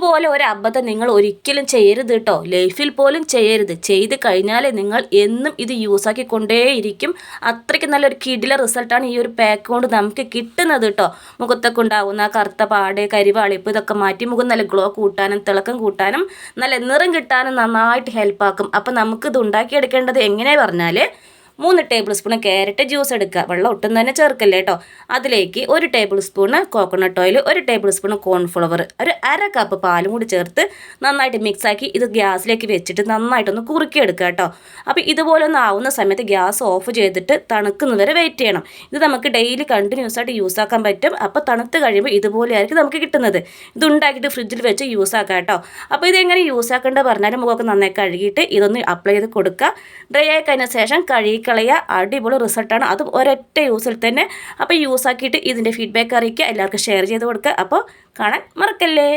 ഇതുപോലെ ഒരു അബദ്ധം നിങ്ങൾ ഒരിക്കലും ചെയ്യരുത് കേട്ടോ ലൈഫിൽ പോലും ചെയ്യരുത്. ചെയ്ത് കഴിഞ്ഞാൽ നിങ്ങൾ എന്നും ഇത് യൂസാക്കി കൊണ്ടേയിരിക്കും അത്രയ്ക്ക് നല്ലൊരു കിടില റിസൾട്ടാണ് ഈ ഒരു പാക്ക് കൊണ്ട് നമുക്ക് കിട്ടുന്നത് കേട്ടോ മുഖത്തൊക്കെ ഉണ്ടാകുന്ന കറുത്ത പാട് കരിവാളിപ്പ് ഇതൊക്കെ മാറ്റി മുഖം നല്ല ഗ്ലോ കൂട്ടാനും തിളക്കം കൂട്ടാനും നല്ല നിറം കിട്ടാനും നന്നായിട്ട് ഹെൽപ്പാക്കും അപ്പം നമുക്കിത് ഉണ്ടാക്കിയെടുക്കേണ്ടത് എങ്ങനെ പറഞ്ഞാൽ മൂന്ന് ടേബിൾ സ്പൂൺ ക്യാരറ്റ് ജ്യൂസ് എടുക്കുക. വെള്ളം ഒട്ടും തന്നെ ചേർക്കല്ലേ കേട്ടോ അതിലേക്ക് ഒരു ടേബിൾ സ്പൂണ് കോക്കനട്ട് ഓയിൽ ഒരു ടേബിൾ സ്പൂൺ കോൺഫ്ലവർ ഒരു അര കപ്പ് പാലും കൂടി ചേർത്ത് നന്നായിട്ട് മിക്സാക്കി ഇത് ഗ്യാസിലേക്ക് വെച്ചിട്ട് നന്നായിട്ടൊന്ന് കുറുക്കിയെടുക്കുക കേട്ടോ അപ്പോൾ ഇതുപോലെ ഒന്ന് ആവുന്ന സമയത്ത് ഗ്യാസ് ഓഫ് ചെയ്തിട്ട് തണുക്കുന്നവരെ വെയിറ്റ് ചെയ്യണം. ഇത് നമുക്ക് ഡെയിലി കണ്ടിന്യൂസ് ആയിട്ട് യൂസ് ആക്കാൻ പറ്റും. അപ്പോൾ തണുത്ത് കഴിയുമ്പോൾ ഇതുപോലെ ആയിരിക്കും നമുക്ക് കിട്ടുന്നത്. ഇത് ഉണ്ടാക്കിയിട്ട് ഫ്രിഡ്ജിൽ വെച്ച് യൂസ് ആക്കാം കേട്ടോ അപ്പോൾ ഇതെങ്ങനെ യൂസ് ആക്കേണ്ടത് പറഞ്ഞാലും മുഖമൊക്കെ നന്നായി കഴുകിയിട്ട് ഇതൊന്ന് അപ്ലൈ ചെയ്ത് കൊടുക്കുക. ഡ്രൈ ആയി കഴിഞ്ഞ ശേഷം കഴുകി കളയുക. അടിപൊളി റിസൾട്ടാണ് അതും ഒരൊറ്റ യൂസിൽ തന്നെ. അപ്പോൾ യൂസ് ആക്കിയിട്ട് ഇതിന്റെ ഫീഡ്ബാക്ക് അറിയിക്കുക. എല്ലാവർക്കും ഷെയർ ചെയ്ത് കൊടുക്കുക. അപ്പോൾ കാണാൻ മറക്കല്ലേ?